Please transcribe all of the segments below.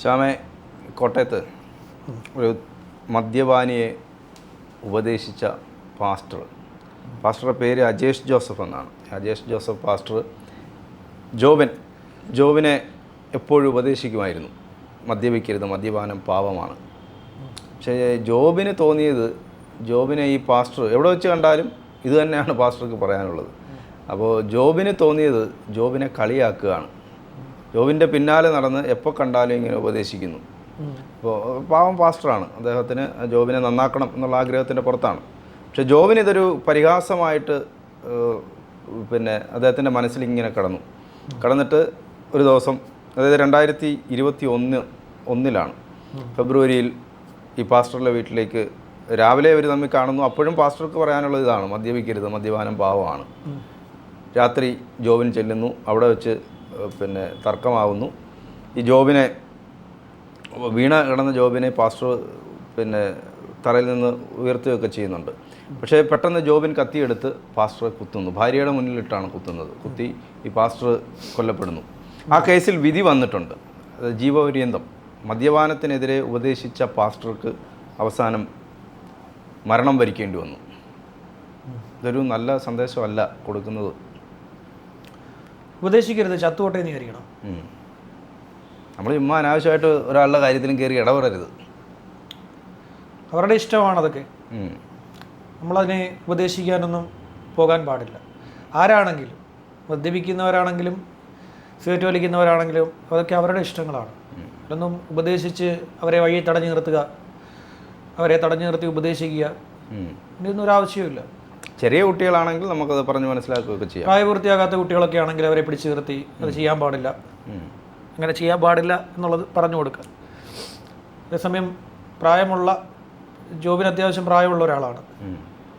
ശ്യാമെ കോട്ടയത്ത് ഒരു മദ്യപാനിയെ ഉപദേശിച്ച പാസ്റ്റർ. പാസ്റ്ററുടെ പേര് അജേഷ് ജോസഫ് എന്നാണ്. അജേഷ് ജോസഫ് പാസ്റ്റർ ജോബൻ ജോബിനെ എപ്പോഴും ഉപദേശിക്കുമായിരുന്നു. മദ്യപിക്കരുത് മദ്യപാനം പാപമാണ്. പക്ഷേ ജോബിന് തോന്നിയത് ജോബിനെ ഈ പാസ്റ്റർ എവിടെ വെച്ച് കണ്ടാലും ഇത് തന്നെയാണ് പാസ്റ്റർക്ക് പറയാനുള്ളത്. അപ്പോൾ ജോബിന് തോന്നിയത് ജോബിനെ കളിയാക്കുകയാണ്. ജോബിന്റെ പിന്നാലെ നടന്ന് എപ്പോൾ കണ്ടാലും ഇങ്ങനെ ഉപദേശിക്കുന്നു. അപ്പോൾ പാവം പാസ്റ്ററാണ്. അദ്ദേഹത്തിന് ജോബിനെ നന്നാക്കണം എന്നുള്ള ആഗ്രഹത്തിന്റെ പുറത്താണ്. പക്ഷേ ജോബിന് ഇതൊരു പരിഹാസമായിട്ട് പിന്നെ അദ്ദേഹത്തിന്റെ മനസ്സിൽ ഇങ്ങനെ കടന്നു. കടന്നിട്ട് ഒരു ദിവസം അതായത് രണ്ടായിരത്തി ഇരുപത്തി ഒന്ന് ഒന്നിലാണ് ഫെബ്രുവരിയിൽ ഈ പാസ്റ്ററുടെ വീട്ടിലേക്ക് രാവിലെ അവർ തമ്മിൽ കാണുന്നു. അപ്പോഴും പാസ്റ്റർക്ക് പറയാനുള്ള ഇതാണ് മദ്യപിക്കരുത് മദ്യപാനം പാവമാണ്. രാത്രി ജോബിൻ ചെല്ലുന്നു. അവിടെ വെച്ച് പിന്നെ തർക്കമാവുന്നു. ഈ ജോബിനെ വീണ കിടന്ന ജോബിനെ പാസ്റ്റർ പിന്നെ തറയിൽ നിന്ന് ഉയർത്തുകയൊക്കെ ചെയ്യുന്നുണ്ട്. പക്ഷേ പെട്ടെന്ന് ജോബിൻ കത്തിയെടുത്ത് പാസ്റ്ററെ കുത്തുന്നു. ഭാര്യയുടെ മുന്നിലിട്ടാണ് കുത്തുന്നത്. കുത്തി ഈ പാസ്റ്റർ കൊല്ലപ്പെടുന്നു. ആ കേസിൽ വിധി വന്നിട്ടുണ്ട്. ജീവപര്യന്തം. മദ്യപാനത്തിനെതിരെ ഉപദേശിച്ച പാസ്റ്റർക്ക് അവസാനം മരണം വരിക്കേണ്ടി വന്നു. ഇതൊരു നല്ല സന്ദേശമല്ല കൊടുക്കുന്നത്. ഉപദേശിക്കരുത് ചത്തുകൊട്ടേ എന്ന് വിചാരിക്കണം. നമ്മൾ ചുമ്മാ അനാവശ്യമായിട്ട് ഒരാളുടെ കാര്യത്തിലും കയറി ഇടപെടരുത്. അവരുടെ ഇഷ്ടമാണ് അതൊക്കെ. നമ്മളതിനെ ഉപദേശിക്കാനൊന്നും പോകാൻ പാടില്ല. ആരാണെങ്കിലും മദ്യപിക്കുന്നവരാണെങ്കിലും സിഗരറ്റ് വലിക്കുന്നവരാണെങ്കിലും അതൊക്കെ അവരുടെ ഇഷ്ടങ്ങളാണ്. അതൊന്നും ഉപദേശിച്ച് അവരെ വഴി തടഞ്ഞു നിർത്തുക അവരെ തടഞ്ഞു നിർത്തി ഉപദേശിക്കുക. ഇതിനൊന്നും ഒരു ആവശ്യമില്ല ചെറിയ കുട്ടികളാണെങ്കിൽ നമുക്കത് പറഞ്ഞ് മനസ്സിലാക്കുകയൊക്കെ ചെയ്യാം. പ്രായപൂർത്തിയാകാത്ത കുട്ടികളൊക്കെ ആണെങ്കിൽ അവരെ പിടിച്ചു നിർത്തി അത് ചെയ്യാൻ പാടില്ല. അങ്ങനെ ചെയ്യാൻ പാടില്ല എന്നുള്ളത് പറഞ്ഞു കൊടുക്കുക. അതേസമയം പ്രായമുള്ള ജോബിന് അത്യാവശ്യം പ്രായമുള്ള ഒരാളാണ്.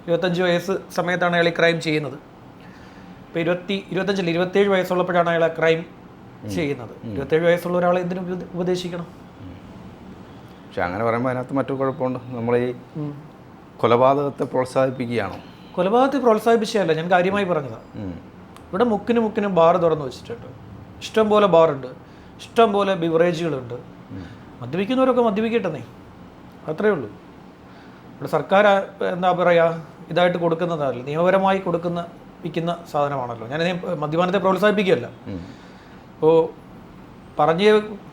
ഇരുപത്തഞ്ച് വയസ്സ് സമയത്താണ് അയാൾ ഈ ക്രൈം ചെയ്യുന്നത്. ഇപ്പോൾ ഇരുപത്തി ഇരുപത്തഞ്ചിൽ ഇരുപത്തേഴ് വയസ്സുള്ളപ്പോഴാണ് അയാൾ ക്രൈം ചെയ്യുന്നത്. ഇരുപത്തേഴ് വയസ്സുള്ള ഒരാളെ എന്തിനു ഉപദേശിക്കണം? പക്ഷെ അങ്ങനെ പറയുമ്പോൾ അതിനകത്ത് മറ്റു കുഴപ്പമുണ്ട്. നമ്മൾ ഈ കൊലപാതകത്തെ പ്രോത്സാഹിപ്പിക്കുകയാണോ. കൊലപാതകത്തെ പ്രോത്സാഹിപ്പിച്ചതല്ല ഞാൻ കാര്യമായി പറഞ്ഞതാണ് ഇവിടെ മുക്കിന് മുക്കിനും ബാർ തുറന്നു വെച്ചിട്ടുണ്ട്. ഇഷ്ടം പോലെ ബാറുണ്ട് ഇഷ്ടം പോലെ ബിവറേജുകളുണ്ട്. മദ്യപിക്കുന്നവരൊക്കെ മദ്യപിക്കട്ടെന്നേ അത്രേ ഉള്ളൂ. ഇവിടെ സർക്കാർ എന്താ പറയുക ഇതായിട്ട് കൊടുക്കുന്നതല്ല നിയമപരമായി കൊടുക്കുന്ന വിൽക്കുന്ന സാധനമാണല്ലോ. ഞാൻ മദ്യപാനത്തെ പ്രോത്സാഹിപ്പിക്കുകയല്ല. ഉം. അപ്പോൾ പറഞ്ഞ്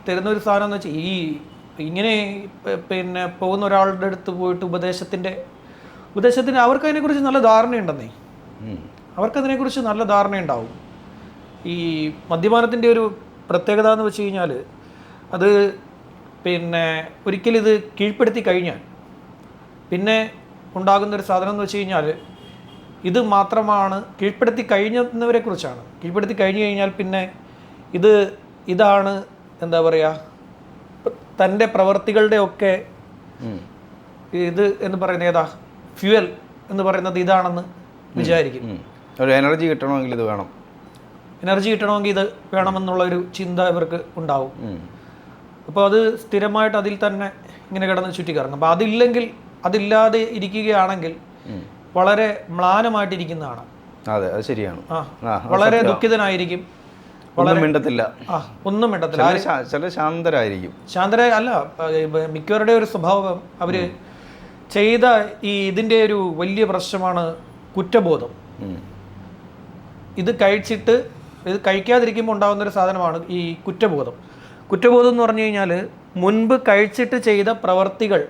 തരുന്ന ഒരു സാധനം എന്ന് വെച്ചാൽ ഈ ഇങ്ങനെ പിന്നെ പോകുന്ന ഒരാളുടെ അടുത്ത് പോയിട്ട് ഉപദേശത്തിന്റെ ഉപദേശത്തിന് അവർക്ക് അതിനെക്കുറിച്ച് നല്ല ധാരണയുണ്ടെന്നേ. അവർക്കതിനെക്കുറിച്ച് നല്ല ധാരണയുണ്ടാവും. ഈ മദ്യപാനത്തിന്റെ ഒരു പ്രത്യേകത എന്ന് വെച്ച് കഴിഞ്ഞാൽ അത് പിന്നെ ഒരിക്കലും ഇത് കീഴ്പ്പെടുത്തി കഴിഞ്ഞാൽ പിന്നെ ഉണ്ടാകുന്ന ഒരു സാധനം എന്ന് വെച്ച് കഴിഞ്ഞാൽ ഇത് മാത്രമാണ് കീഴ്പ്പെടുത്തി കഴിഞ്ഞവരെ കുറിച്ചാണ് കീഴ്പ്പെടുത്തി കഴിഞ്ഞു കഴിഞ്ഞാൽ പിന്നെ ഇത് ഇതാണ് എന്താ പറയുക തന്റെ പ്രവർത്തികളുടെ ഒക്കെ ഇത് എന്ന് പറയുന്നത് ഏതാ ഫ്യുവൽ എന്ന് പറയുന്നത് ഇതാണെന്ന് വിചാരിക്കും. ഒരു എനർജി കിട്ടണമെങ്കിൽ ഇത് വേണം. എനർജി കിട്ടണമെങ്കിൽ ഇത് വേണമെന്നുള്ള ഒരു ചിന്ത ഇവർക്ക് ഉണ്ടാവും. അപ്പോൾ അത് സ്ഥിരമായിട്ട് അതിൽ തന്നെ ഇങ്ങനെ കിടന്ന് ചുറ്റിക്കറങ്ങും. അപ്പോൾ അതില്ലെങ്കിൽ അതില്ലാതെ ഇരിക്കുകയാണെങ്കിൽ വളരെ മ്ലാനമായിട്ടിരിക്കുന്നതാണ്. അതെ അത് ശരിയാണ്. വളരെ ദുഃഖിതനായിരിക്കും. ഒന്നും മിണ്ടത്തില്ല. ഒന്നും മിണ്ടത്തില്ല. ശാന്തരായിരിക്കും. ശാന്തര അല്ല മിക്കവരുടെ ഒരു സ്വഭാവം അവർ ചെയ്ത ഈ ഇതിന്റെ ഒരു വലിയ പ്രശ്നമാണ് കുറ്റബോധം. ഇത് കഴിച്ചിട്ട് ഇത് കഴിക്കാതിരിക്കുമ്പോൾ ഉണ്ടാകുന്ന ഒരു സാധനമാണ് ഈ കുറ്റബോധം. കുറ്റബോധം എന്ന് പറഞ്ഞു കഴിഞ്ഞാൽ മുൻപ് കഴിച്ചിട്ട് ചെയ്ത പ്രവർത്തികൾ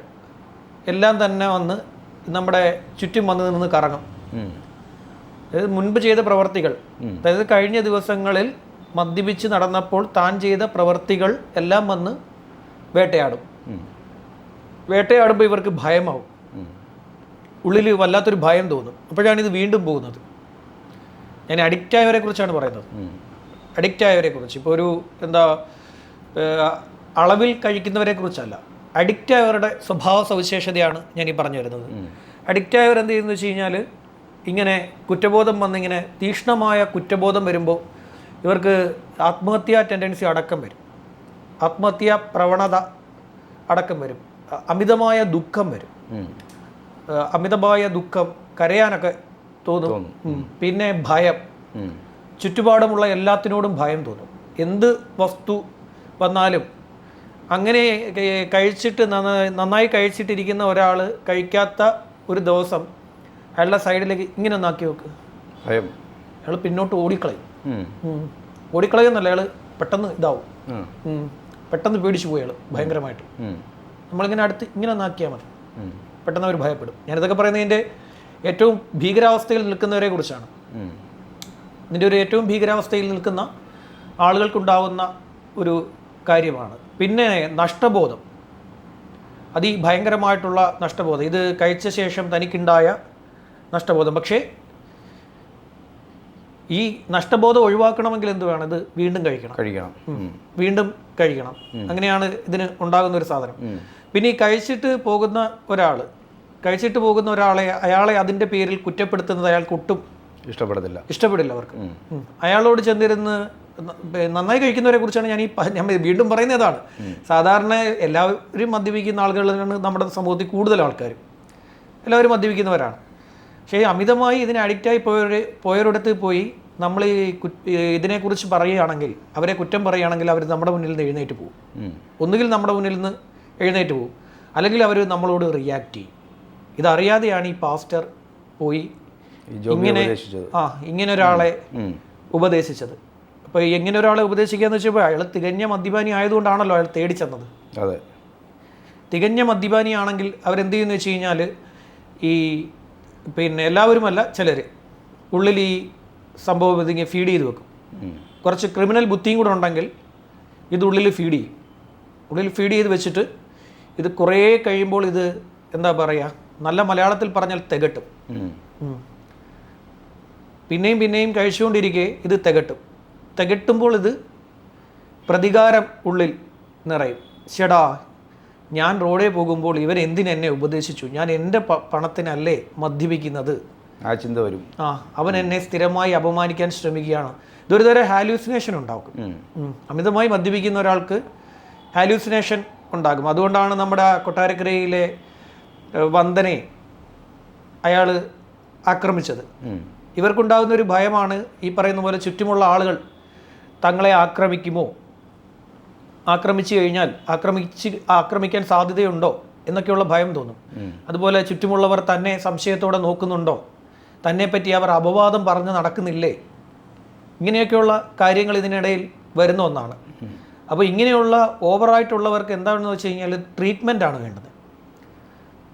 എല്ലാം തന്നെ വന്ന് നമ്മുടെ ചുറ്റും വന്ന് നിന്ന് കറങ്ങും. അതായത് മുൻപ് ചെയ്ത പ്രവർത്തികൾ. അതായത് കഴിഞ്ഞ ദിവസങ്ങളിൽ മദ്യപിച്ച് നടന്നപ്പോൾ താൻ ചെയ്ത പ്രവർത്തികൾ എല്ലാം വന്ന് വേട്ടയാടും. വേട്ടയാടുമ്പോൾ ഇവർക്ക് ഭയമാവും. ഉള്ളിൽ വല്ലാത്തൊരു ഭയം തോന്നും. അപ്പോഴാണ് ഇത് വീണ്ടും പോകുന്നത്. ഞാൻ അഡിക്റ്റ് ആയവരെ കുറിച്ചാണ് പറയുന്നത്. അഡിക്റ്റ് ആയവരെ കുറിച്ച്. ഇപ്പോൾ ഒരു എന്താ അളവിൽ കഴിക്കുന്നവരെ കുറിച്ചല്ല. അഡിക്റ്റ് ആയവരുടെ സ്വഭാവ സവിശേഷതയാണ് ഞാൻ ഈ പറഞ്ഞു വരുന്നത്. അഡിക്റ്റ് ആയവർ എന്ത് ചെയ്യുന്നു വെച്ച് കഴിഞ്ഞാൽ ഇങ്ങനെ കുറ്റബോധം വന്നിങ്ങനെ തീക്ഷ്ണമായ കുറ്റബോധം വരുമ്പോൾ ഇവർക്ക് ആത്മഹത്യാ ടെൻഡൻസി അടക്കം വരും. ആത്മഹത്യാ പ്രവണത അടക്കം വരും. അമിതമായ ദുഃഖം വരും. അമിതമായ ദുഃഖം കരയാനൊക്കെ തോന്നും. പിന്നെ ഭയം. ചുറ്റുപാടുമുള്ള എല്ലാത്തിനോടും ഭയം തോന്നും. എന്ത് വസ്തു വന്നാലും അങ്ങനെ കഴിച്ചിട്ട് നന്ന- നന്നായി കഴിച്ചിട്ടിരിക്കുന്ന ഒരാൾ കഴിക്കാത്ത ഒരു ദിവസം അയാളുടെ സൈഡിലേക്ക് ഇങ്ങനെ ഒന്നാക്കി വെക്ക്. ഭയം. അയാൾ പിന്നോട്ട് ഓടിക്കളയും. ഓടിക്കളയെന്നല്ല അയാൾ പെട്ടെന്ന് ഇതാവും. പെട്ടെന്ന് പേടിച്ചു പോയി അയാൾ ഭയങ്കരമായിട്ട്. നമ്മളിങ്ങനെ അടുത്ത് ഇങ്ങനെ ഒന്നാക്കിയാൽ മതി. പെട്ടെന്ന് അവർ ഭയപ്പെടും. ഞാനിതൊക്കെ പറയുന്നതിന്റെ ഏറ്റവും ഭീകരാവസ്ഥയിൽ നിൽക്കുന്നവരെ കുറിച്ചാണ്. ഇതിന്റെ ഒരു ഏറ്റവും ഭീകരാവസ്ഥയിൽ നിൽക്കുന്ന ആളുകൾക്കുണ്ടാവുന്ന ഒരു കാര്യമാണ്. പിന്നെ നഷ്ടബോധം. അതിഭയങ്കരമായിട്ടുള്ള നഷ്ടബോധം. ഇത് കഴിച്ച ശേഷം തനിക്കുണ്ടായ നഷ്ടബോധം. പക്ഷേ ഈ നഷ്ടബോധം ഒഴിവാക്കണമെങ്കിൽ എന്ത് വേണം? ഇത് വീണ്ടും കഴിക്കണം. കഴിക്കണം. വീണ്ടും കഴിക്കണം. അങ്ങനെയാണ് ഇതിന് ഉണ്ടാകുന്ന ഒരു സാധനം. പിന്നെ ഈ കഴിച്ചിട്ട് പോകുന്ന ഒരാൾ കഴിച്ചിട്ട് പോകുന്ന ഒരാളെ അയാളെ അതിന്റെ പേരിൽ കുറ്റപ്പെടുത്തുന്നത് അയാൾക്ക് ഒട്ടും ഇഷ്ടപ്പെടത്തില്ല. ഇഷ്ടപ്പെടില്ല അവർക്ക്. അയാളോട് ചെന്നിരുന്ന് നന്നായി കഴിക്കുന്നവരെ കുറിച്ചാണ് ഞാൻ ഈ ഞാൻ വീണ്ടും പറയുന്നത് അതാണ് സാധാരണ എല്ലാവരും മദ്യപിക്കുന്ന ആളുകളാണ് നമ്മുടെ സമൂഹത്തിൽ കൂടുതൽ ആൾക്കാർ എല്ലാവരും മദ്യപിക്കുന്നവരാണ്. പക്ഷേ അമിതമായി ഇതിന് അഡിക്റ്റായി പോയവർ പോയവരിടത്ത് പോയി നമ്മൾ ഈ ഇതിനെക്കുറിച്ച് പറയുകയാണെങ്കിൽ അവരെ കുറ്റം പറയുകയാണെങ്കിൽ അവർ നമ്മുടെ മുന്നിൽ നിന്ന് എഴുന്നേറ്റ് പോകും. ഒന്നുകിൽ നമ്മുടെ മുന്നിൽ നിന്ന് എഴുന്നേറ്റ് പോകും. അല്ലെങ്കിൽ അവർ നമ്മളോട് റിയാക്ട് ചെയ്യും. ഇതറിയാതെയാണ് ഈ പാസ്റ്റർ പോയി ഇങ്ങനെ ആ ഇങ്ങനെ ഒരാളെ. ഉപദേശിച്ചത്. അപ്പോൾ എങ്ങനെ ഒരാളെ ഉപദേശിക്കുക എന്ന് വെച്ചപ്പോൾ അയാൾ തികഞ്ഞ മദ്യപാനി ആയതുകൊണ്ടാണല്ലോ അയാൾ തേടി ചെന്നത്. അതെ. തികഞ്ഞ മദ്യപാനിയാണെങ്കിൽ അവരെന്ത് ചെയ്യുന്നു വെച്ച് കഴിഞ്ഞാൽ ഈ പിന്നെ എല്ലാവരുമല്ല ചിലർ ഉള്ളിൽ ഈ സംഭവം ഇതിങ്ങനെ ഫീഡ് ചെയ്ത് വെക്കും. കുറച്ച് ക്രിമിനൽ ബുദ്ധിയും കൂടെ ഉണ്ടെങ്കിൽ ഇത് ഉള്ളിൽ ഫീഡ് ചെയ്യും. ഉള്ളിൽ ഫീഡ് ചെയ്ത് വെച്ചിട്ട് ഇത് കുറേ കഴിയുമ്പോൾ ഇത് എന്താ പറയുക നല്ല മലയാളത്തിൽ പറഞ്ഞാൽ തികട്ടും. പിന്നെയും പിന്നെയും കഴിച്ചുകൊണ്ടിരിക്കെ ഇത് തികട്ടും. തികട്ടുമ്പോൾ ഇത് പ്രതികാരം ഉള്ളിൽ നിറയും. ചേടാ ഞാൻ റോഡേ പോകുമ്പോൾ ഇവൻ എന്തിനെന്നെ ഉപദേശിച്ചു? ഞാൻ എന്റെ പണത്തിനല്ലേ മദ്യപിക്കുന്നത്? ആ ചിന്ത വരും. ആ അവൻ എന്നെ സ്ഥിരമായി അപമാനിക്കാൻ ശ്രമിക്കുകയാണ്. ഇതൊരു തരം ഹാലൂസിനേഷൻ ഉണ്ടാക്കും. ഉം. ഉം. അമിതമായി മദ്യപിക്കുന്ന ഒരാൾക്ക് ഹാലൂസിനേഷൻ ഉണ്ടാകും. അതുകൊണ്ടാണ് നമ്മുടെ കൊട്ടാരക്കരയിലെ വന്ദനെ അയാൾ ആക്രമിച്ചത്. ഇവർക്കുണ്ടാകുന്ന ഒരു ഭയമാണ് ഈ പറയുന്ന പോലെ ചുറ്റുമുള്ള ആളുകൾ തങ്ങളെ ആക്രമിക്കുമോ? ആക്രമിച്ചു കഴിഞ്ഞാൽ ആക്രമിച്ച് ആക്രമിക്കാൻ സാധ്യതയുണ്ടോ എന്നൊക്കെയുള്ള ഭയം തോന്നും. അതുപോലെ ചുറ്റുമുള്ളവർ തന്നെ സംശയത്തോടെ നോക്കുന്നുണ്ടോ? തന്നെപ്പറ്റി അവർ അപവാദം പറഞ്ഞ് നടക്കുന്നില്ലേ? ഇങ്ങനെയൊക്കെയുള്ള കാര്യങ്ങൾ ഇതിനിടയിൽ വരുന്ന ഒന്നാണ്. അപ്പോൾ ഇങ്ങനെയുള്ള ഓവറായിട്ടുള്ളവർക്ക് എന്താണെന്ന് വെച്ച് കഴിഞ്ഞാൽ ട്രീറ്റ്മെന്റ് ആണ് വേണ്ടത്.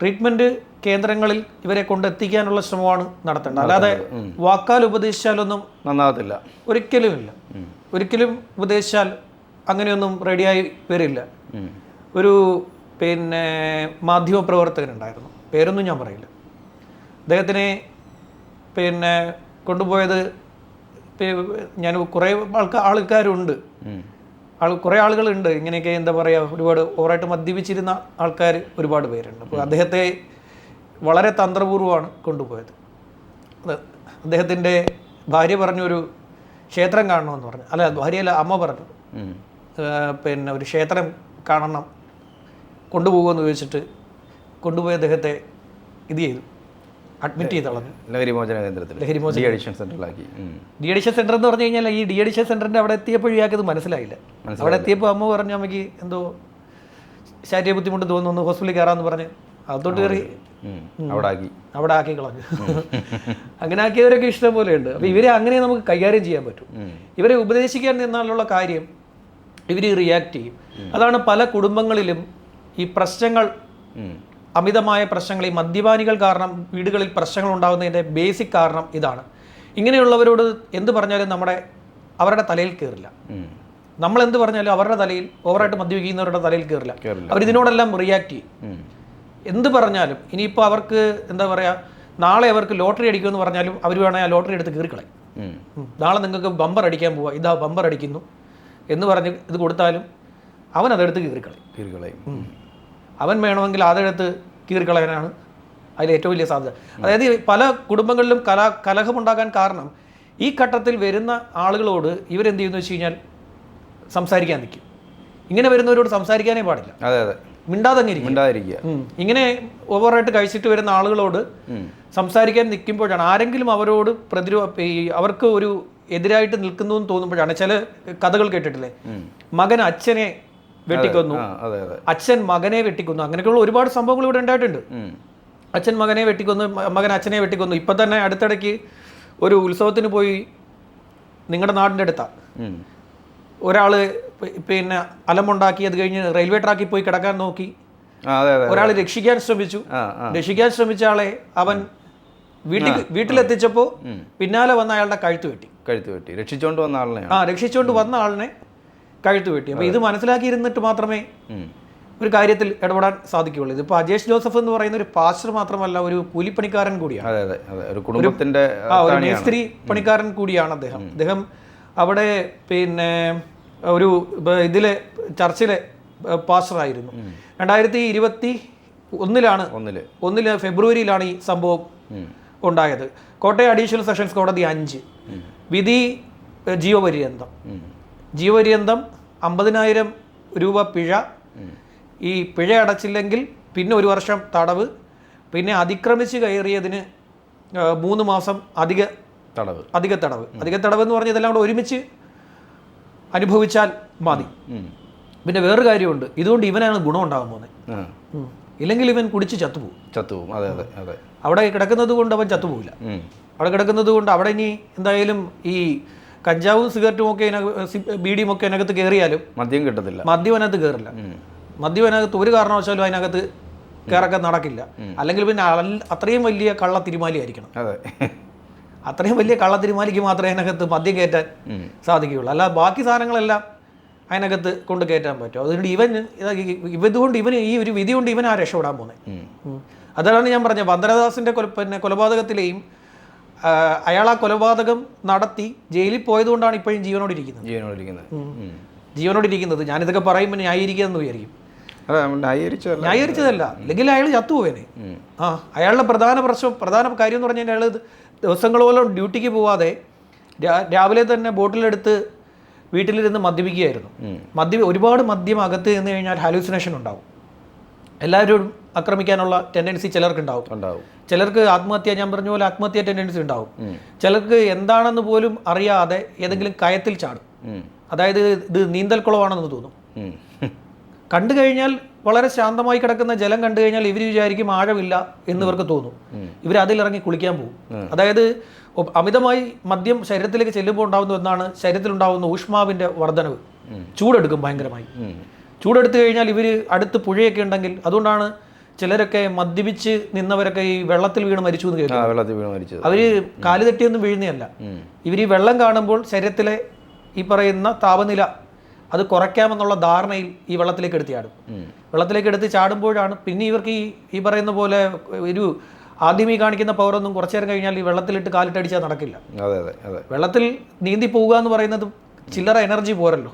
ട്രീറ്റ്മെന്റ് കേന്ദ്രങ്ങളിൽ ഇവരെ കൊണ്ടെത്തിക്കാനുള്ള ശ്രമമാണ് നടത്തേണ്ടത്. അല്ലാതെ വാക്കാൽ ഉപദേശിച്ചാലൊന്നും നന്നാകത്തില്ല. ഒരിക്കലുമില്ല. ഒരിക്കലും ഉപദേശിച്ചാൽ അങ്ങനെയൊന്നും റെഡിയായി വരില്ല. ഒരു പിന്നെ മാധ്യമപ്രവർത്തകനുണ്ടായിരുന്നു. പേരൊന്നും ഞാൻ പറയില്ല. അദ്ദേഹത്തിനെ പിന്നെ കൊണ്ടുപോയത് ഞാൻ കുറേ ആൾക്കാർ ആൾക്കാരുണ്ട്. ആൾ കുറേ ആളുകളുണ്ട്. ഇങ്ങനെയൊക്കെ എന്താ പറയുക ഒരുപാട് ഓവറായിട്ട് മദ്യപിച്ചിരുന്ന ആൾക്കാർ ഒരുപാട് പേരുണ്ട്. അപ്പോൾ അദ്ദേഹത്തെ വളരെ തന്ത്രപൂർവമാണ് കൊണ്ടുപോയത്. അത് അദ്ദേഹത്തിന്റെ ഭാര്യ പറഞ്ഞൊരു ക്ഷേത്രം കാണണമെന്ന് പറഞ്ഞു. അല്ല ഭാര്യയല്ല അമ്മ പറഞ്ഞു പിന്നെ ഒരു ക്ഷേത്രം കാണണം കൊണ്ടുപോകുമെന്ന് ചോദിച്ചിട്ട് കൊണ്ടുപോയി അദ്ദേഹത്തെ ഇത് ചെയ്തു. അഡ്മിറ്റ് ചെയ്ത് കളഞ്ഞു ലഹരിമോചന കേന്ദ്രത്തിൽ. ലഹരിമോചന ഡി അഡിക്ഷൻ സെന്ററിലാക്കി ഡി അഡിഷൻ സെന്റർ എന്ന് പറഞ്ഞു കഴിഞ്ഞാൽ ഈ ഡി അഡിഷൻ സെന്ററിന്റെ അവിടെ എത്തിയപ്പോൾ ഇയാൾക്ക് ഇത് മനസ്സിലായില്ല. അവിടെ എത്തിയപ്പോൾ അമ്മ പറഞ്ഞു അമ്മയ്ക്ക് എന്തോ ശാരീരിക ബുദ്ധിമുട്ട് തോന്നുന്നു ഹോസ്പിറ്റലിൽ കയറാമെന്ന് പറഞ്ഞ് അതോട്ട് കയറി. അവിടെ ആക്കി. അവിടെ ആക്കി. കളഞ്ഞു. അങ്ങനെ ആക്കിയവരൊക്കെ ഇഷ്ടം പോലെയുണ്ട്. അപ്പോൾ ഇവരെ അങ്ങനെ നമുക്ക് കൈകാര്യം ചെയ്യാൻ പറ്റും. ഇവരെ ഉപദേശിക്കാൻ നിന്നാലുള്ള കാര്യം ഇവർ റിയാക്ട് ചെയ്യും. അതാണ് പല കുടുംബങ്ങളിലും ഈ പ്രശ്നങ്ങൾ അമിതമായ പ്രശ്നങ്ങൾ ഈ മദ്യപാനികൾ കാരണം വീടുകളിൽ പ്രശ്നങ്ങൾ ഉണ്ടാകുന്നതിന്റെ ബേസിക് കാരണം ഇതാണ്. ഇങ്ങനെയുള്ളവരോട് എന്ത് പറഞ്ഞാലും നമ്മുടെ അവരുടെ തലയിൽ കയറില്ല നമ്മൾ എന്ത് പറഞ്ഞാലും അവരുടെ തലയിൽ ഓവറായിട്ട് മദ്യപിക്കുന്നവരുടെ തലയിൽ കയറില്ല ഇതിനോടെല്ലാം റിയാക്ട് ചെയ്യും. എന്ത് പറഞ്ഞാലും ഇനിയിപ്പോൾ അവർക്ക് എന്താ പറയുക നാളെ അവർക്ക് ലോട്ടറി അടിക്കുമെന്ന് പറഞ്ഞാലും അവർ വേണമെങ്കിൽ ആ ലോട്ടറി എടുത്ത് കീറിക്കളയും. നാളെ നിങ്ങൾക്ക് ബമ്പർ അടിക്കാൻ പോവുക ഇതാ ബമ്പർ അടിക്കുന്നു. എന്ന് പറഞ്ഞ് ഇത് കൊടുത്താലും അവൻ അതെടുത്ത് കീറിക്കളയും. കീറിക്കളയും. അവൻ വേണമെങ്കിൽ അതെടുത്ത് കീറിക്കളയാനാണ് അതിൽ ഏറ്റവും വലിയ സാധ്യത. അതായത് പല കുടുംബങ്ങളിലും കല കലഹമുണ്ടാകാൻ കാരണം ഈ ഘട്ടത്തിൽ വരുന്ന ആളുകളോട് ഇവരെന്ത് ചെയ്യുന്നു വെച്ച് കഴിഞ്ഞാൽ സംസാരിക്കാൻ നിൽക്കും. ഇങ്ങനെ വരുന്നവരോട് സംസാരിക്കാനേ പാടില്ല. അതെ അതെ. മിണ്ടാതെ മിണ്ടാതിരിക്കുക. ഇങ്ങനെ ഓവറായിട്ട് കഴിച്ചിട്ട് വരുന്ന ആളുകളോട് സംസാരിക്കാൻ നിൽക്കുമ്പോഴാണ് ആരെങ്കിലും അവരോട് പ്രതിരോ അവർക്ക് ഒരു എതിരായിട്ട് നിൽക്കുന്നു എന്ന് തോന്നുമ്പോഴാണ് ചില കഥകൾ കേട്ടിട്ടില്ലേ? മകൻ അച്ഛനെ വെട്ടിക്കൊന്നു. അച്ഛൻ മകനെ വെട്ടിക്കൊന്നു. അങ്ങനെയൊക്കെയുള്ള ഒരുപാട് സംഭവങ്ങൾ ഇവിടെ ഉണ്ടായിട്ടുണ്ട്. അച്ഛൻ മകനെ വെട്ടിക്കൊന്നു മകൻ അച്ഛനെ വെട്ടിക്കൊന്നു. ഇപ്പം തന്നെ അടുത്തിടയ്ക്ക് ഒരു ഉത്സവത്തിന് പോയി നിങ്ങളുടെ നാടിന്റെ അടുത്താ. ഒരാൾ ഒരാൾ പിന്നെ അലമുണ്ടാക്കി അത് കഴിഞ്ഞ് റെയിൽവേ ട്രാക്കിൽ പോയി കിടക്കാൻ നോക്കി. ഒരാൾ രക്ഷിക്കാൻ ശ്രമിച്ചു. രക്ഷിക്കാൻ ശ്രമിച്ച ആളെ അവൻ വീട്ടിൽ വീട്ടിലെത്തിച്ചപ്പോൾ പിന്നാലെ വന്ന അയാളുടെ കഴുത്ത് വെട്ടി. കഴുത്ത് വെട്ടി. രക്ഷിച്ചോണ്ട് വന്ന ആളിനെ ആ രക്ഷിച്ചുകൊണ്ട് വന്ന ആളിനെ കഴുത്ത് വെട്ടി. അപ്പോൾ ഇത് മനസ്സിലാക്കിയിരുന്നിട്ട് മാത്രമേ ഒരു കാര്യത്തിൽ ഇടപെടാൻ സാധിക്കുകയുള്ളൂ. ഇതിപ്പോൾ അജേഷ് ജോസഫ് എന്ന് പറയുന്ന ഒരു പാസ്റ്റർ മാത്രമല്ല ഒരു കൂലിപ്പണിക്കാരൻ കൂടിയാണ്. അതെ അതെ ഒരു കുടുംബത്തിന്റെ ആ ഒരു. മേസ്ത്രി പണിക്കാരൻ കൂടിയാണ് അദ്ദേഹം. അദ്ദേഹം അവിടെ പിന്നെ ഒരു ഇതിലെ ചർച്ചിലെ പാസ്റ്റർ പാസ്റ്ററായിരുന്നു രണ്ടായിരത്തി ഇരുപത്തി ഒന്നിലാണ് ഒന്നിൽ. ഒന്നിൽ ഫെബ്രുവരിയിലാണ് ഈ സംഭവം. ഉണ്ടായത്. കോട്ടയം അഡീഷണൽ സെഷൻസ് കോടതി അഞ്ച്. വിധി ജീവപര്യന്തം. ജീവപര്യന്തം അമ്പതിനായിരം രൂപ പിഴ. ഈ പിഴ അടച്ചില്ലെങ്കിൽ പിന്നെ ഒരു വർഷം തടവ്. പിന്നെ അതിക്രമിച്ച് കയറിയതിന് മൂന്ന് മാസം അധിക തടവ്. അധിക തടവ്. അധിക തടവ് എന്ന് പറഞ്ഞാൽ ഇതെല്ലാം കൂടെ ഒരുമിച്ച് അനുഭവിച്ചാൽ മതി. പിന്നെ വേറൊരു കാര്യമുണ്ട്. ഇതുകൊണ്ട് ഇവനാണ് ഗുണം ഉണ്ടാകാൻ പോകുന്നത് ഇല്ലെങ്കിൽ ഇവൻ കുടിച്ച് ചത്തുപോകും. ചത്തുപോകും. അതെ അതെ അതെ. അവിടെ കിടക്കുന്നത് കൊണ്ട് അവൻ ചത്തുപോകില്ല. അവിടെ കിടക്കുന്നത് കൊണ്ട് അവിടെ ഇനി എന്തായാലും ഈ കഞ്ചാവും സിഗരറ്റും ഒക്കെ ഇതിനക- സി- ബീഡിയും ഒക്കെ അതിനകത്ത് കയറിയാലും മദ്യം കിട്ടത്തില്ല. മദ്യം അതിനകത്ത് കയറില്ല. മദ്യം അതിനകത്ത് ഒരു കാരണവശാലും അതിനകത്ത് കയറൊക്കെ നടക്കില്ല. അല്ലെങ്കിൽ പിന്നെ അത്രയും വലിയ കള്ള തിരുമാലി ആയിരിക്കണം അതെ. അത്രയും വലിയ കള്ള തിരുമാലിക്ക് മാത്രമേ അതിനകത്ത് മദ്യം കയറ്റാൻ സാധിക്കുകയുള്ളു സാധിക്കുകയുള്ളൂ. അല്ല ബാക്കി സാധനങ്ങളെല്ലാം അതിനകത്ത് കൊണ്ട് കയറ്റാൻ പറ്റും. അതുകൊണ്ട് ഇവൻ ഇവതുകൊണ്ട് ഇവന് ഈ ഒരു വിധി കൊണ്ട് ഇവൻ ആ രക്ഷപ്പെടാൻ പോകുന്നത്. അതാണ് ഞാൻ പറഞ്ഞത്. ഭദ്രദാസിന്റെ കൊല പിന്നെ കൊലപാതകത്തിലെയും അയാൾ ആ കൊലപാതകം നടത്തി ജയിലിൽ പോയതുകൊണ്ടാണ് ഇപ്പോഴും ജീവനോടിരിക്കുന്നത്. ജീവനോടിരിക്കുന്നത്. ജീവനോടിരിക്കുന്നത്. ഞാനിതൊക്കെ പറയുമ്പോൾ ന്യായീകരിക്കാമെന്ന് വിചാരിക്കും. ന്യായീകരിച്ചതല്ല. അല്ലെങ്കിൽ അയാൾ ചത്തുപോവേനെ. ആ അയാളുടെ പ്രധാന പ്രശ്നം പ്രധാന കാര്യം എന്ന് പറഞ്ഞാൽ അയാൾ ദിവസങ്ങളോളം ഡ്യൂട്ടിക്ക് പോവാതെ രാവിലെ തന്നെ ബോട്ടിലെടുത്ത് വീട്ടിലിരുന്ന് മദ്യപിക്കുകയായിരുന്നു. മദ്യം മദ്യ ഒരുപാട് മദ്യം അകത്ത് നിന്ന് കഴിഞ്ഞാൽ ഹാലൂസിനേഷൻ ഉണ്ടാവും. എല്ലാവരും ആക്രമിക്കാനുള്ള ടെൻഡൻസി ചിലർക്ക് ഉണ്ടാവും ഉണ്ടാവും. ചിലർക്ക് ആത്മഹത്യ ഞാൻ പറഞ്ഞ പോലെ ആത്മഹത്യ ടെൻഡൻസി ഉണ്ടാവും. ചിലർക്ക് എന്താണെന്ന് പോലും അറിയാതെ ഏതെങ്കിലും കയത്തിൽ ചാടും. അതായത് ഇത് നീന്തൽക്കുളമാണെന്ന് തോന്നും. കണ്ടു കഴിഞ്ഞാൽ വളരെ ശാന്തമായി കിടക്കുന്ന ജലം കണ്ടു കഴിഞ്ഞാൽ ഇവർ വിചാരിക്കും ആഴമില്ല എന്ന് ഇവർക്ക് തോന്നും. ഇവർ അതിലിറങ്ങി കുളിക്കാൻ പോകും. അതായത് അമിതമായി മദ്യം ശരീരത്തിലേക്ക് ചെല്ലുമ്പോൾ ഉണ്ടാകുന്ന ഒന്നാണ് ശരീരത്തിലുണ്ടാകുന്ന ഊഷ്മാവിന്റെ വർധനവ് ചൂടെടുക്കും ഭയങ്കരമായി. ചൂടെടുത്തു കഴിഞ്ഞാൽ ഇവർ അടുത്ത് പുഴയൊക്കെ ഉണ്ടെങ്കിൽ അതുകൊണ്ടാണ് ചിലരൊക്കെ മദ്യപിച്ച് നിന്നവരൊക്കെ ഈ വെള്ളത്തിൽ വീണ് മരിച്ചു എന്ന് കേൾക്കും ആ വെള്ളത്തിൽ വീണ് മരിച്ചത്. അവർ കാൽ തട്ടിയൊന്നും വീഴുന്നതല്ല. ഇവർ ഈ വെള്ളം കാണുമ്പോൾ ശരീരത്തിലെ ഈ പറയുന്ന താപനില അത് കുറയ്ക്കാമെന്നുള്ള ധാരണയിൽ ഈ വെള്ളത്തിലേക്ക് എടുത്ത് ചാടും. വെള്ളത്തിലേക്ക് എടുത്ത് ചാടുമ്പോഴാണ് പിന്നെ ഇവർക്ക് ഈ ഈ പറയുന്ന പോലെ ഒരു ആദ്യം ഈ കാണിക്കുന്ന പവറൊന്നും കുറച്ചു നേരം കഴിഞ്ഞാൽ ഈ വെള്ളത്തിലിട്ട് കാലിട്ടടിച്ചാൽ നടക്കില്ല. അതെ അതെ അതെ. വെള്ളത്തിൽ നീന്തി പോവുക എന്ന് പറയുന്നത് ചില്ലറ എനർജി പോരല്ലോ.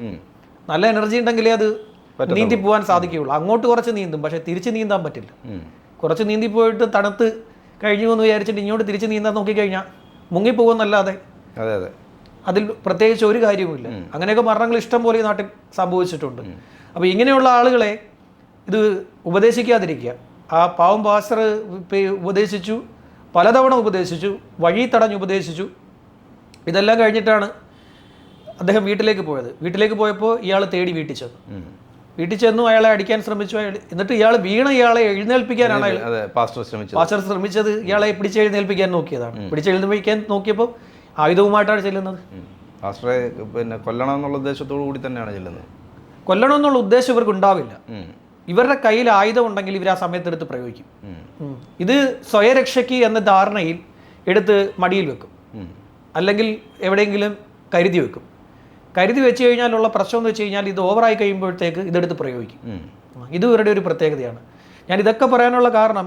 നല്ല എനർജി ഉണ്ടെങ്കിലേ അത് നീന്തി പോകാൻ സാധിക്കുകയുള്ളൂ. അങ്ങോട്ട് കുറച്ച് നീന്തും പക്ഷേ തിരിച്ച് നീന്താൻ പറ്റില്ല. കുറച്ച് നീന്തി പോയിട്ട് തണുത്ത് കഴിഞ്ഞു എന്ന് വിചാരിച്ചിട്ട് ഇങ്ങോട്ട് തിരിച്ച് നീന്താൻ നോക്കിക്കഴിഞ്ഞാൽ മുങ്ങിപ്പോകുന്നല്ലാതെ അതെ അതെ. അതിൽ പ്രത്യേകിച്ച് ഒരു കാര്യവുമില്ല. അങ്ങനെയൊക്കെ മരണങ്ങൾ ഇഷ്ടം പോലെ ഈ നാട്ടിൽ സംഭവിച്ചിട്ടുണ്ട്. അപ്പോൾ ഇങ്ങനെയുള്ള ആളുകളെ ഇത് ഉപദേശിക്കാതിരിക്കുക. ആ പാവം പാസ്റ്റർ ഉപദേശിച്ചു പലതവണ ഉപദേശിച്ചു വഴി തടഞ്ഞ് ഉപദേശിച്ചു. ഇതെല്ലാം കഴിഞ്ഞിട്ടാണ് അദ്ദേഹം വീട്ടിലേക്ക് പോയത്. വീട്ടിലേക്ക് പോയപ്പോൾ ഇയാൾ തേടി വീട്ടിൽ ചെന്നു. ഉം. വീട്ടിൽ ചെന്നു അയാളെ അടിക്കാൻ ശ്രമിച്ചു. അയാൾ എന്നിട്ട് ഇയാൾ വീണ ഇയാളെ എഴുന്നേൽപ്പിക്കാനാണ് അയാൾ. പാസ്റ്റർ ശ്രമിച്ചത്. പാസ്റ്റർ ശ്രമിച്ചത് ഇയാളെ പിടിച്ചെഴുന്നേൽപ്പിക്കാൻ നോക്കിയതാണ്. പിടിച്ചെഴുന്നേൽപ്പിക്കാൻ നോക്കിയപ്പോൾ ആയുധവുമായിട്ടാണ് ചെല്ലുന്നത്. പാസ്റ്ററെ പിന്നെ കൊല്ലണം എന്നുള്ള ഉദ്ദേശത്തോടു കൂടി തന്നെയാണ് ചെല്ലുന്നത്. കൊല്ലണം എന്നുള്ള ഉദ്ദേശം ഇവർക്ക് ഉണ്ടാവില്ല. ഇവരുടെ കയ്യിൽ ആയുധം ഉണ്ടെങ്കിൽ ഇവർ ആ സമയത്തെടുത്ത് പ്രയോഗിക്കും. ഇത് സ്വയരക്ഷയ്ക്ക് എന്ന ധാരണയിൽ എടുത്ത് മടിയിൽ വെക്കും. അല്ലെങ്കിൽ എവിടെയെങ്കിലും കരുതി വെക്കും. കരുതി വെച്ച് കഴിഞ്ഞാലുള്ള പ്രശ്നം എന്ന് വെച്ച് കഴിഞ്ഞാൽ ഇത് ഓവറായി കഴിയുമ്പോഴത്തേക്ക് ഇതെടുത്ത് പ്രയോഗിക്കും. ഇത് ഇവരുടെ ഒരു പ്രത്യേകതയാണ്. ഞാൻ ഇതൊക്കെ പറയാനുള്ള കാരണം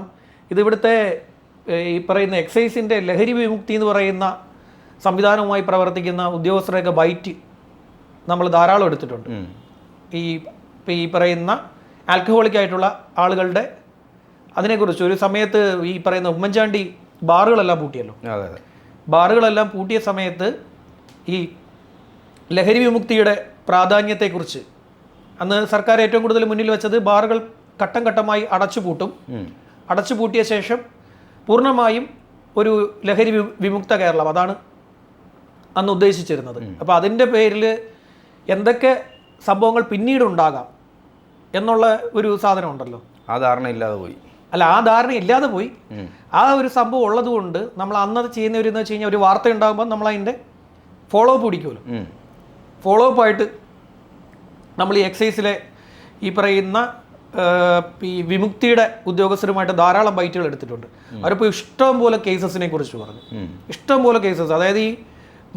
ഇത് ഇവിടുത്തെ ഈ പറയുന്ന എക്സൈസിന്റെ ലഹരി വിമുക്തി എന്ന് പറയുന്ന സംവിധാനവുമായി പ്രവർത്തിക്കുന്ന ഉദ്യോഗസ്ഥരെയൊക്കെ ബൈറ്റ് നമ്മൾ ധാരാളം എടുത്തിട്ടുണ്ട്. ഈ ഈ പറയുന്ന ആൽക്കഹോളിക് ആയിട്ടുള്ള ആളുകളുടെ അതിനെക്കുറിച്ച് ഒരു സമയത്ത് ഈ പറയുന്ന ഉമ്മൻചാണ്ടി ബാറുകളെല്ലാം പൂട്ടിയല്ലോ. ബാറുകളെല്ലാം പൂട്ടിയ സമയത്ത് ഈ ലഹരി വിമുക്തിയുടെ പ്രാധാന്യത്തെക്കുറിച്ച്. അന്ന് സർക്കാർ ഏറ്റവും കൂടുതൽ മുന്നിൽ വെച്ചത് ബാറുകൾ ഘട്ടം ഘട്ടമായി അടച്ചുപൂട്ടും. അടച്ചുപൂട്ടിയ ശേഷം പൂർണമായും ഒരു ലഹരി വിമുക്ത കേരളം. അതാണ് അന്ന് ഉദ്ദേശിച്ചിരുന്നത്. അപ്പോൾ അതിന്റെ പേരിൽ എന്തൊക്കെ സംഭവങ്ങൾ പിന്നീട് ഉണ്ടാകാം എന്നുള്ള ഒരു സാധനം ഉണ്ടല്ലോ. ആ ധാരണ ഇല്ലാതെ പോയി. അല്ല ആ ധാരണ ഇല്ലാതെ പോയി. ആ ഒരു സംഭവം ഉള്ളതുകൊണ്ട് നമ്മൾ അന്നത് ചെയ്യുന്നവരെന്ന് വെച്ച് കഴിഞ്ഞാൽ ഒരു വാർത്ത ഉണ്ടാകുമ്പോൾ നമ്മൾ അതിന്റെ ഫോളോ അപ്പ് പിടിക്കുമല്ലോ. ഫോളോ അപ്പ് ആയിട്ട് നമ്മൾ ഈ എക്സൈസിലെ ഈ പറയുന്ന ഈ വിമുക്തിയുടെ ഉദ്യോഗസ്ഥരുമായിട്ട് ധാരാളം ബൈറ്റുകൾ എടുത്തിട്ടുണ്ട്. അവരിപ്പോൾ ഇഷ്ടം പോലെ കേസസിനെ കുറിച്ച് പറഞ്ഞു. ഇഷ്ടം പോലെ കേസസ് അതായത് ഈ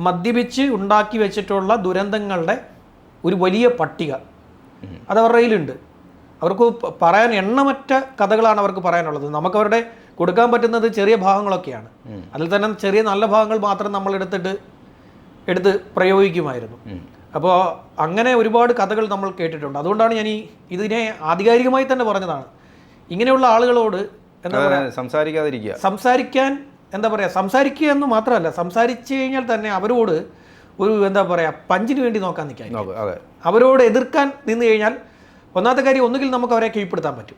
മദ്യപിച്ച് ഉണ്ടാക്കി വെച്ചിട്ടുള്ള ദുരന്തങ്ങളുടെ ഒരു വലിയ പട്ടിക അത് അവരുടെ കയ്യിലുണ്ട്. അവർക്ക് പറയാൻ എണ്ണമറ്റ കഥകളാണ് അവർക്ക് പറയാനുള്ളത്. നമുക്കവരുടെ കൊടുക്കാൻ പറ്റുന്നത് ചെറിയ ഭാഗങ്ങളൊക്കെയാണ്. അതിൽ തന്നെ ചെറിയ നല്ല ഭാഗങ്ങൾ മാത്രം നമ്മൾ എടുത്തിട്ട് എടുത്ത് പ്രയോഗിക്കുമായിരുന്നു. അപ്പോൾ അങ്ങനെ ഒരുപാട് കഥകൾ നമ്മൾ കേട്ടിട്ടുണ്ട്. അതുകൊണ്ടാണ് ഞാൻ ഈ ഇതിനെ ആധികാരികമായി തന്നെ പറഞ്ഞതാണ്. ഇങ്ങനെയുള്ള ആളുകളോട് എന്താ പറയുക സംസാരിക്കാതിരിക്കുക. സംസാരിക്കാൻ എന്താ പറയുക സംസാരിക്കുക എന്ന് മാത്രമല്ല സംസാരിച്ചു കഴിഞ്ഞാൽ തന്നെ അവരോട് ഒരു എന്താ പറയുക പഞ്ചിന് വേണ്ടി നോക്കാൻ നിൽക്കാൻ അവരോട് എതിർക്കാൻ നിന്ന് കഴിഞ്ഞാൽ ഒന്നാമത്തെ കാര്യം ഒന്നുകിൽ നമുക്ക് അവരെ കീഴ്പ്പെടുത്താൻ പറ്റും.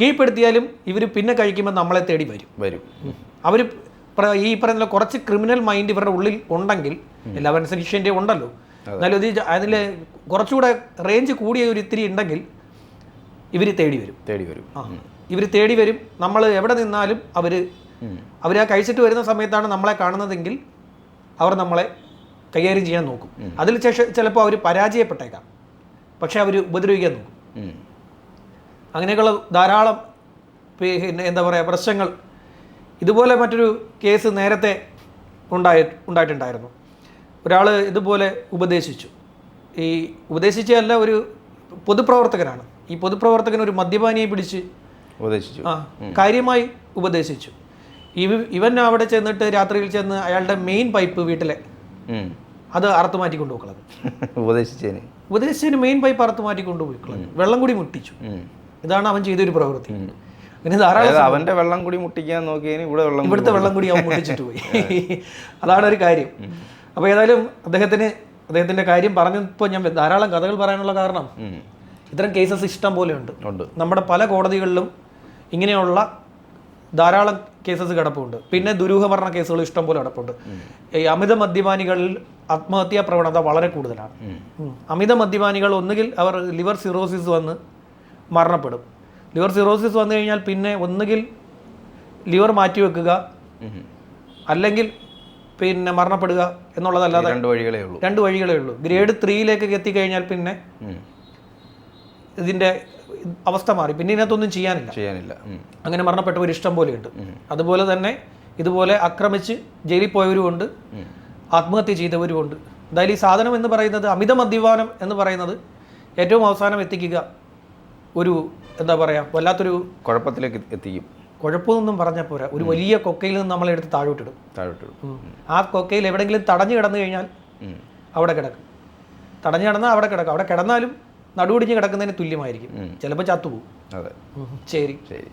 കീഴ്പ്പെടുത്തിയാലും ഇവർ പിന്നെ കഴിക്കുമ്പോൾ നമ്മളെ തേടി വരും. വരും. അവർ ഈ പറയുന്ന കുറച്ച് ക്രിമിനൽ മൈൻഡ് ഇവരുടെ ഉള്ളിൽ ഉണ്ടെങ്കിൽ എല്ലാവരും സെൻഷ്യന്റെ ഉണ്ടല്ലോ. എന്നാലും ഇത് അതിൽ കുറച്ചുകൂടെ റേഞ്ച് കൂടിയ ഒരു ഇത്തിരി ഉണ്ടെങ്കിൽ ഇവർ തേടി വരും. തേടി വരും. ഇവർ തേടി വരും. നമ്മൾ എവിടെ നിന്നാലും അവർ അവർ ആ കഴിച്ചിട്ട് വരുന്ന സമയത്താണ് നമ്മളെ കാണുന്നതെങ്കിൽ അവർ നമ്മളെ കൈകാര്യം ചെയ്യാൻ നോക്കും. അതിൽ ശേഷം ചിലപ്പോൾ അവർ പരാജയപ്പെട്ടേക്കാം. പക്ഷേ അവർ ഉപദ്രവിക്കാൻ നോക്കും. അങ്ങനെയൊക്കെയുള്ള ധാരാളം പിന്നെ എന്താ പറയുക പ്രശ്നങ്ങൾ ഇതുപോലെ മറ്റൊരു കേസ് നേരത്തെ ഉണ്ടായി ഉണ്ടായിട്ടുണ്ടായിരുന്നു. ഒരാൾ ഇതുപോലെ ഉപദേശിച്ചു. ഈ ഉപദേശിച്ചല്ല ഒരു പൊതുപ്രവർത്തകനാണ്. ഈ പൊതുപ്രവർത്തകൻ ഒരു മദ്യപാനിയെ പിടിച്ച് ഉപദേശിച്ചു. ആ കാര്യമായി ഉപദേശിച്ചു. ഇവ ഇവൻ അവിടെ ചെന്നിട്ട് രാത്രിയിൽ ചെന്ന് അയാളുടെ മെയിൻ പൈപ്പ് വീട്ടിലെ അത് അറുത്ത് മാറ്റി കൊണ്ടുപോക്കളത് ഉപദേശിച്ചതിന്. ഉപദേശിച്ചതിന് മെയിൻ പൈപ്പ് അറുത്ത് മാറ്റി കൊണ്ടുപോയി വെള്ളം കൂടി മുട്ടിച്ചു. ഇതാണ് അവൻ ചെയ്തൊരു പ്രവൃത്തി. പിന്നെ ധാരാളം അവന്റെ വെള്ളം കൂടി മുട്ടിക്കാൻ നോക്കിയതിന് ഇവിടെ വെള്ളം ഇവിടുത്തെ വെള്ളം കൂടി അവൻ മുട്ടിച്ചിട്ട് പോയി. അതാണ് ഒരു കാര്യം. അപ്പോൾ ഏതായാലും അദ്ദേഹത്തിന് അദ്ദേഹത്തിന്റെ കാര്യം പറഞ്ഞപ്പോൾ ഞാൻ ധാരാളം കഥകൾ പറയാനുള്ള കാരണം ഇത്തരം കേസസ് ഇഷ്ടം പോലെ ഉണ്ട്. നമ്മുടെ പല കോടതികളിലും ഇങ്ങനെയുള്ള ധാരാളം കേസസ് കിടപ്പുണ്ട്. പിന്നെ ദുരൂഹമരണ കേസുകൾ ഇഷ്ടം പോലെ കിടപ്പുണ്ട്. ഈ അമിത മദ്യപാനികളിൽ ആത്മഹത്യാ പ്രവണത വളരെ കൂടുതലാണ്. അമിത മദ്യപാനികൾ ഒന്നുകിൽ അവർ ലിവർ സിറോസിസ് വന്ന് മരണപ്പെടും. ലിവർ സിറോസിസ് വന്നു കഴിഞ്ഞാൽ പിന്നെ ഒന്നുകിൽ ലിവർ മാറ്റി വെക്കുക. അല്ലെങ്കിൽ പിന്നെ മരണപ്പെടുക എന്നുള്ളതല്ലാതെ രണ്ട് വഴികളേ ഉള്ളൂ. രണ്ട് വഴികളേ ഉള്ളൂ. ഗ്രേഡ് ത്രീയിലേക്ക് എത്തിക്കഴിഞ്ഞാൽ പിന്നെ ഇതിന്റെ ഇതിന്റെ അവസ്ഥ മാറി. പിന്നെ ഇതിനകത്തൊന്നും ചെയ്യാനില്ല. ചെയ്യാനില്ല. അങ്ങനെ മരണപ്പെട്ടവർ ഇഷ്ടം പോലെയുണ്ട് അതുപോലെ തന്നെ ഇതുപോലെ ആക്രമിച്ച് ജയിലിൽ പോയവരുമുണ്ട് ആത്മഹത്യ ചെയ്തവരുമുണ്ട് എന്തായാലും ഈ സാധനം എന്ന് പറയുന്നത് അമിത മദ്യപാനം എന്ന് പറയുന്നത് ഏറ്റവും അവസാനം എത്തിക്കുക ഒരു എന്താ പറയുക വല്ലാത്തൊരു കുഴപ്പത്തിലേക്ക് എത്തിക്കും. കുഴപ്പമൊന്നും പറഞ്ഞാൽ പോരാ. ഒരു വലിയ കൊക്കയിൽ നിന്ന് നമ്മളെ എടുത്ത് താഴോട്ടിടും. താഴോട്ട് ആ കൊക്കയിൽ എവിടെങ്കിലും തടഞ്ഞു കിടന്നു കഴിഞ്ഞാൽ അവിടെ കിടക്കും. തടഞ്ഞു കിടന്നാൽ അവിടെ കിടക്കും. അവിടെ കിടന്നാലും നടുപിടിഞ്ഞ് കിടക്കുന്നതിന് തുല്യമായിരിക്കും. ചിലപ്പോൾ ചത്തുപോകും. അതെ. ശരി. ശരി.